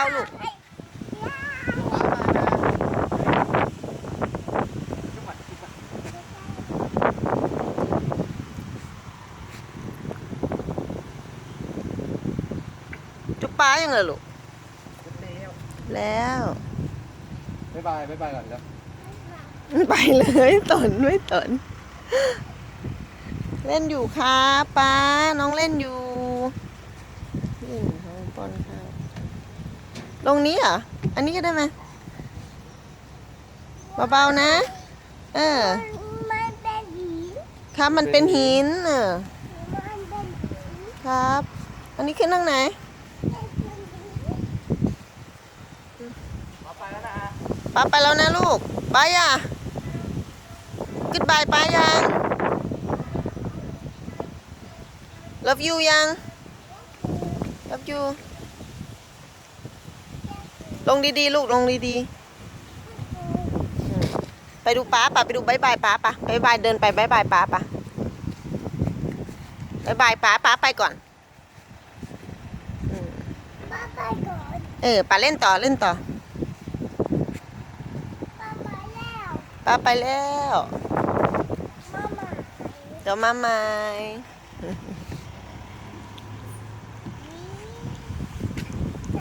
เบาๆลูกจุ๊บป้ายังเลยลูกแล้วบ๊ายบายบ๊ายบายก่อนแล้วไปเลยตนไม่ตน เล่นอยู่ครับป้าน้องเล่นอยู่เล่นอยู่ครับป้อนข้าว ตรงนี้เหรอ อันนี้ก็ได้ไหมเบาๆนะ เออ มันเป็นหินครับมันเป็นหิน เออ มันเป็นหินครับ อันนี้ขึ้นทางไหนเอาไปแล้วนะป้าไปแล้วนะลูกบายอะกึดบายป้ายัง love you ยัง love you ลงดีๆ ลูกลงดีๆ ไปดูป้าป่ะไปดูบายบายป้าป่ะบายบายเดินไปบายบายป้าป่ะบายบายป้าป้าไปก่อนป้าไปก่อน เออป้าเล่นต่อเล่นต่อป้าไปแล้วป้าไปแล้วมามาเดี๋ยวมาใหม่